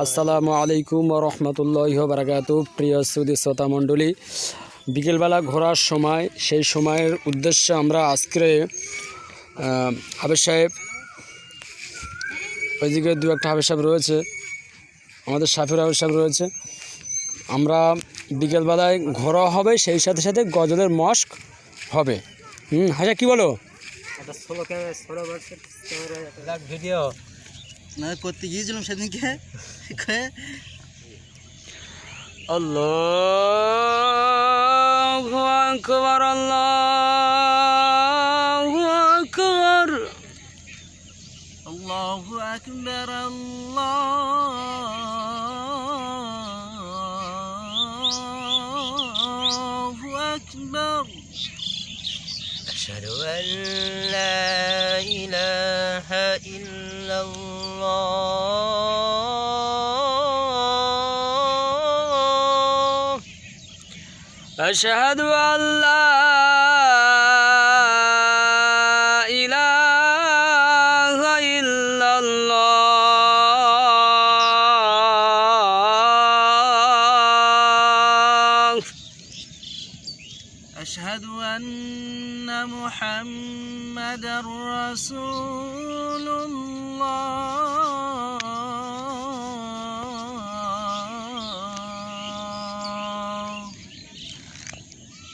আসসালামু আলাইকুম রহমতুল্লাহ বারাকাত প্রিয় সুদী শ্রোতা মণ্ডলী, বিকেলবেলা ঘোরার সময়, সেই সময়ের উদ্দেশ্যে আমরা আজকে হাবেজ সাহেব, ওইদিকে দু একটা হাবেজ সাহেব রয়েছে, আমাদের সাফির হাবেজ সাহেব রয়েছে। আমরা বিকেলবেলায় ঘোরা হবে, সেই সাথে সাথে গজলের মস্ক হবে। হুম, হাজা কী বলো? ভিডিও। না করতে গিয়েছিলাম সেদিনকে কয়ে আল্লাহু আকবার আল্লাহু আকবার আল্লাহু আকবার আল্লাহু আকবার أشهد أن لا إله إلا الله. أشهد أن لا أشهد أن محمد رسول الله.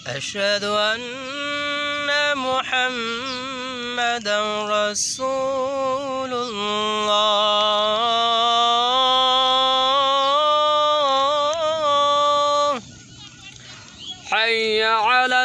أشهد أن محمد رسول الله.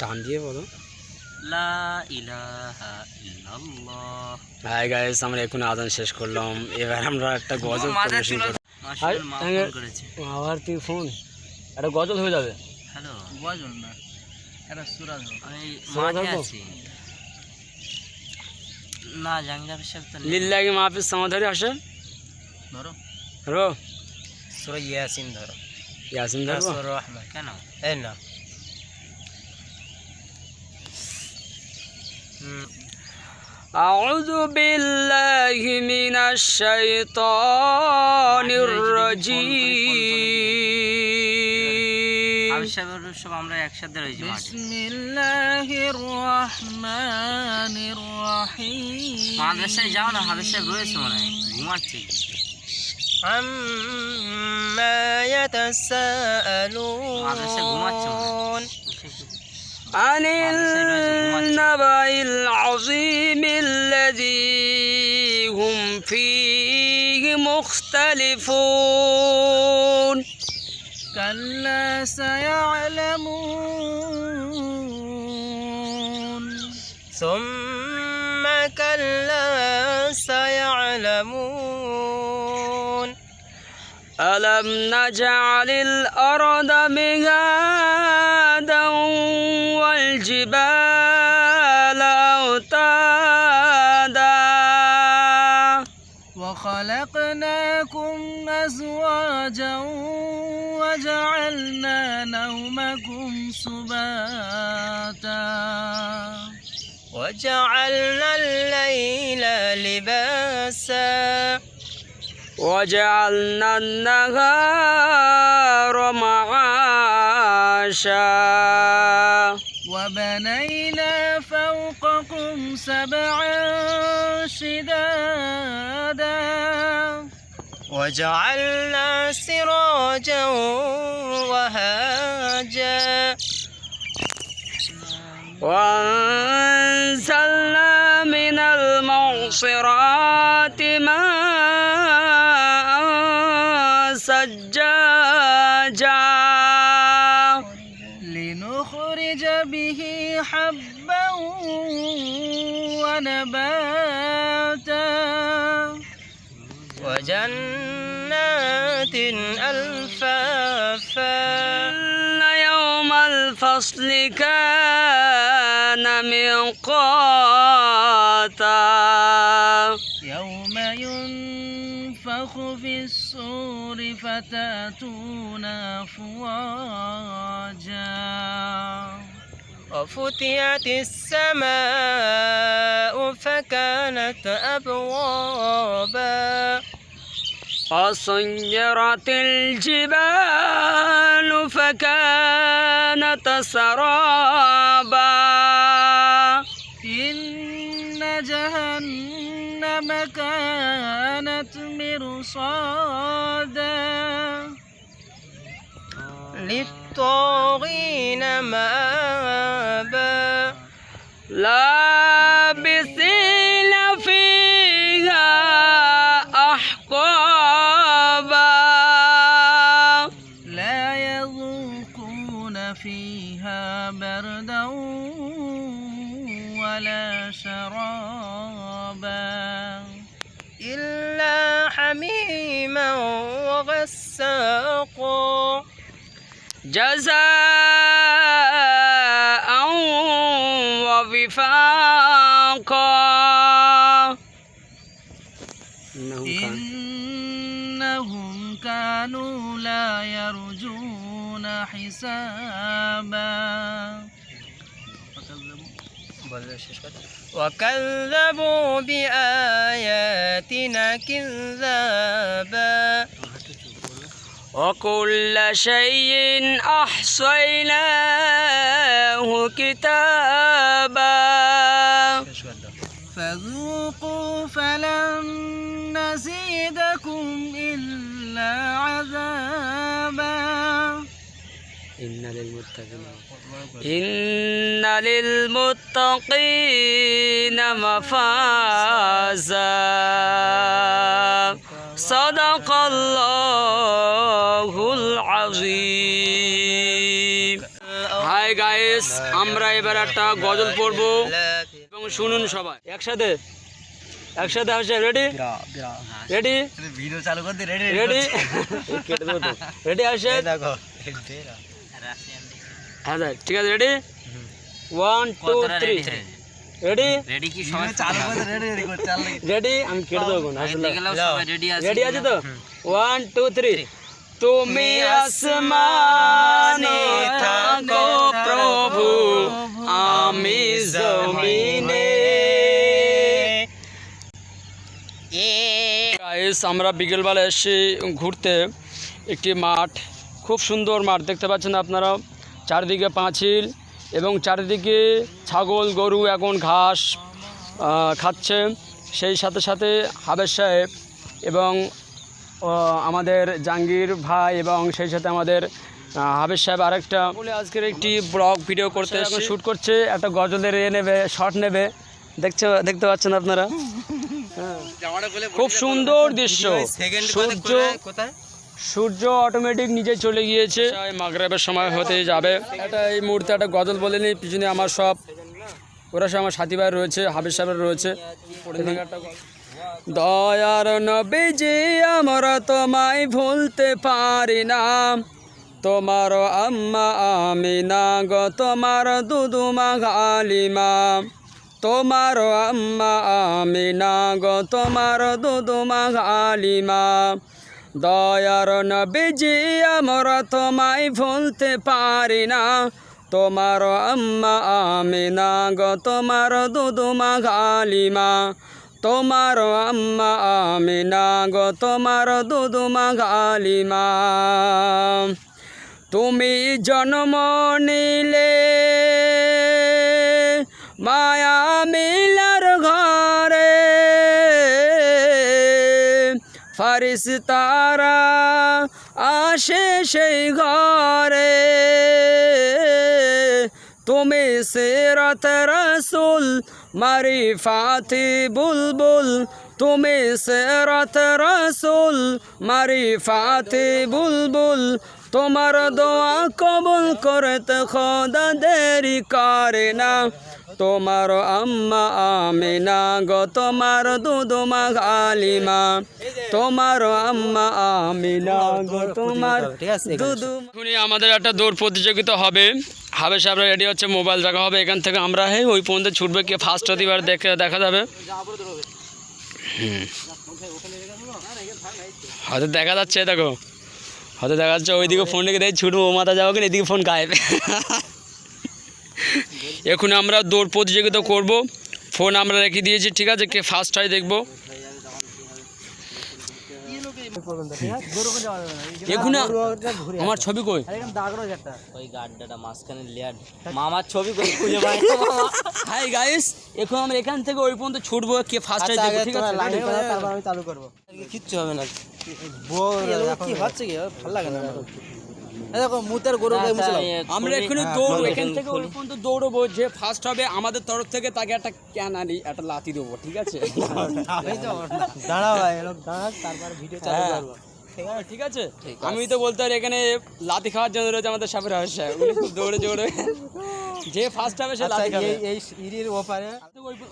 টান দিয়ে বলো। লা হাই গাইস আমরা এখন আদান শেষ করলাম। এবার আমরা একটা গজল পরিবেশন করব আবার তুই ফোন? একটা গজল হয়ে যাবে। হ্যালো। গজল না এটা সুরাজ আমি সুরা মাঝে ধরবো? আছি। না জাঙ্গার সাহেব তো লিল্লাহি মাহফিজ সমাধারি আসে। ধরো। রো সুরা ইয়াসিন ধরো। ইয়াসিন ধরবো? রহমান। কেন? এই না। أعوذ بالله من الشيطان الرجيم আবিষ্কার সব আমরা একসাথে রয়েছি বিসমিল্লাহির রহমানির রহিম মাদ্রাসায় যাও না হাবিব সাহেব রয়েছে মনে হয় ঘুমাচ্ছে আম্মা ইয়াতাসাআলুন ঘুমাচ্ছে মনে عن النبأ العظيم الذي هم فيه مختلفون. كلا سيعلمون. ثم كلا سيعلمون. ألم نجعل الأرض مهادا والجبال أوتادا. وخلقناكم أزواجا وجعلنا نومكم سباتا. وجعلنا الليل لباسا. وجعلنا النهار معاشا. وبنينا فوقكم سبعا شدادا وجعلنا سراجا وهاجا ألفافا. يوم الفصل كان ميقاتا. يوم ينفخ في الصور فتأتون أفواجا. وفتحت السماء فكانت أبوابا. وسيرت الجبال فكانت سرابا. إن جهنم كانت مرصادا. للطاغين مآبا. لابسين ووفاقا إنهم كانوا لا يرجون حسابا. وكذبوا بآياتنا كذابا. وكل شيء أحصيناه كتابا. فذوقوا فلن نزيدكم إلا عذابا. إن للمتقين. إن للمتقين مفازا. صدق الله العظيم হাই গাইস আমরা এবার একটা গজল পড়বো এবং শুনুন সবাই একসাথে একসাথে আসে রেডি রেডি ভিডিও চালু করতে রেডি রেডি কেটে দেবো তো রেডি আসে দেখো হ্যাঁ স্যার ঠিক আছে ready one two three ready ready কি সবাই চালু করতে রেডি রেডি করতে চালু রেডি আমি কেটে দেবো না আসলে রেডি রেডি আছে তো ওয়ান টু থ্রি তুমি আসমানে থাকো প্রভু, আমি জমিনে। গাইস আমরা বিকেলবেলা এসে ঘুরতে একটি মাঠ, খুব সুন্দর মাঠ, দেখতে পাচ্ছেন আপনারা? চারিদিকে পাঁচিল এবং চারিদিকে ছাগল, গরু, এখন ঘাস খাচ্ছে। সেই সাথে সাথে হাবের সাহেব এবং আমাদের জাহাঙ্গীর ভাই এবং সেই সাথে আমাদের হাবের সাহেব আরেকটা। বলে আজকের একটি ব্লগ ভিডিও করতে এখন শ্যুট করছে একটা গজলের এ নেবে শর্ট নেবে। দেখছে দেখতে পাচ্ছেন আপনারা। খুব সুন্দর দৃশ্য। সূর্য সূর্য অটোমেটিক নিজে চলে গিয়েছে। মাগরাবের সময় হতে যাবে। এটা এই মুহূর্তে একটা গজল বলে নিই পিছনে আমার সব ওরা সব আমার সাথী ভাই রয়েছে হাবিজ সাহেবের রয়েছে। দয়ার নবীজি, আমরা তোমায় ভুলতে পারি না। তোমার আম্মা আমিনা গো, তোমার দুদুমা গালিমা। তোমার আম্মা আমিনা গো, তোমার দুদুমা গালিমা। দয়ার নবীজি, আমরা তোমায় ভুলতে পারি না। তোমার আম্মা আমিনা গো, তোমার দুদুমা গালিমা। তোমার আম্মা আমিনা গো, তোমার দুদুমা গালিমা তুমি জন্ম নিলে মায়া মিলার ঘরে। ফারিস তারা আসে সেই ঘরে। তুমি সিরত রসুল মারি ফাতি বুলবুল, তুমি সেরত রসুল। মারি ফাতি বুলবুল, তোমার দোয়া কবুল করতে খোদা দেরি করে না। তোমার আম্মা আমিনা গো, তোমার দুদুমা গালিমা তোমার আম্মা আমিনা গো, তোমার দুদু আমাদের একটা দৌড় প্রতিযোগিতা হবে। হবে সাহেবরা রেডি হচ্ছে মোবাইল রাখা হবে, এখান থেকে আমরা হে ওই পর্যন্ত ছুটবে কে ফার্স্ট হতে এবার দেখে দেখা যাবে। হয়তো দেখা যাচ্ছে, দেখো। হয়তো দেখা যাচ্ছে, ওইদিকে ফোন রেখে দেখি ছুটবো, ও মাথা যাব কিনা, এদিকে ফোন গায়েব। এখন আমরা দৌড় প্রতিযোগিতা করব। ফোন আমরা রেখে দিয়েছি ঠিক আছে? কে ফার্স্ট হয় দেখব। আমার ছবি কই? ওই গাড্ডাটা মাঝখানে লেয়ার মামার ছবি করে খুঁজে পাই হাই গাইস এখন আমরা এখান থেকে ওই পর্যন্ত ছুটবো কে ফার্স্ট হয় দেখব ঠিক আছে? আমি চালু করব। কিচ্ছু হবে না। কি হচ্ছে কি? ভালো লাগে না। দেখো মুতের গরু গায়ে মুছে দাও। আমরা এখানে দৌড়বো এখান থেকে ওই পর্যন্ত দৌড়বো যে ফার্স্ট হবে আমাদের তরফ থেকে তাকে একটা ক্যানারি একটা লাতি দেবো ঠিক আছে? দাঁড়াও ভাই দাঁড়াও তারপরে ভিডিও চালু হ্যাঁ। করব। হ্যাঁ, ঠিক আছে? আমি তো বলতে পারি এখানে লাতি খাওয়ার জন্য রয়েছে আমাদের সাপের রহস্য। উনি খুব দৌড়ে দৌড়ে যে ফার্স্ট হবে সে আচ্ছা, লাতি খাবে। এই ইরির ওপারে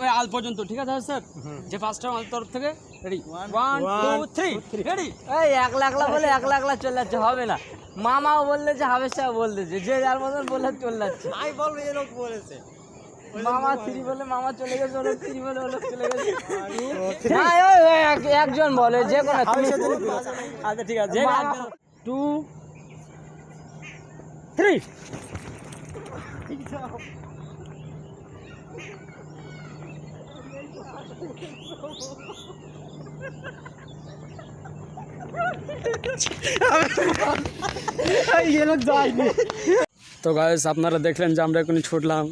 ওই আল পর্যন্ত ঠিক আছে স্যার? যে ফার্স্ট হবে আমাদের তরফ থেকে ready one two three ready এই একলা একলা বলে একলা একলা চলে যাচ্ছে হবে না। মামাও বললে যে হাবের সাহেব বলতেছে যে যার মতন বললে চলে যাচ্ছে। আমি বলব এই লোক বলেছে। মামা থ্রি বলে মামা চলে গেছে থ্রি বলে চলে গেছে। একজন বলে যে কোনো আচ্ছা ঠিক আছে টু থ্রি। তো গাইস আপনারা দেখলেন যে আমরা এখন ছুটলাম।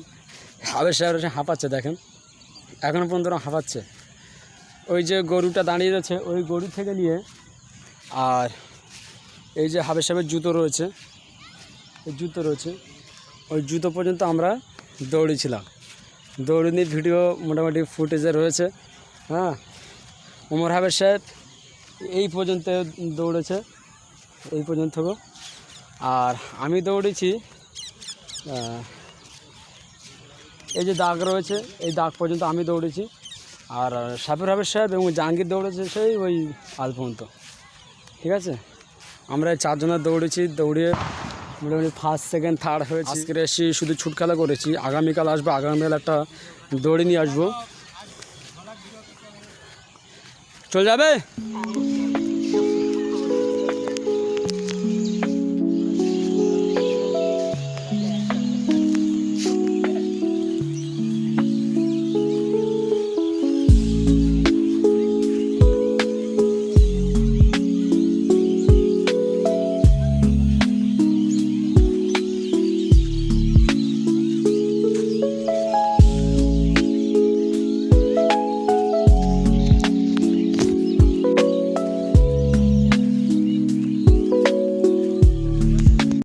হাবের সাহেব হাঁপাচ্ছে, দেখেন। এখনও পর্যন্ত হাঁপাচ্ছে। ওই যে গরুটা দাঁড়িয়ে রয়েছে, ওই গরু থেকে নিয়ে আর এই যে হাবের সাহেবের জুতো রয়েছে জুতো রয়েছে। ওই জুতো পর্যন্ত আমরা দৌড়েছিলাম। দৌড়ে নিয়ে ভিডিও মোটামুটি ফুটেজে রয়েছে। হ্যাঁ ওমর হাবের সাহেব এই পর্যন্ত দৌড়েছে, এই পর্যন্ত আর আমি দৌড়েছি এই যে দাগ রয়েছে, এই দাগ পর্যন্ত আমি দৌড়েছি। আর সাবির হাবের সাহেব এবং জাহাঙ্গীর দৌড়েছে সেই ওই আল পর্যন্ত। ঠিক আছে? আমরা চারজনের দৌড়েছি, দৌড়িয়ে মোটামুটি ফার্স্ট সেকেন্ড থার্ড হয়েছি। আজকে এসে শুধু ছুটখেলা করেছি, আগামীকাল আসব, আগামীকাল একটা দৌড়ে নিয়ে আসব। চলে যাবে?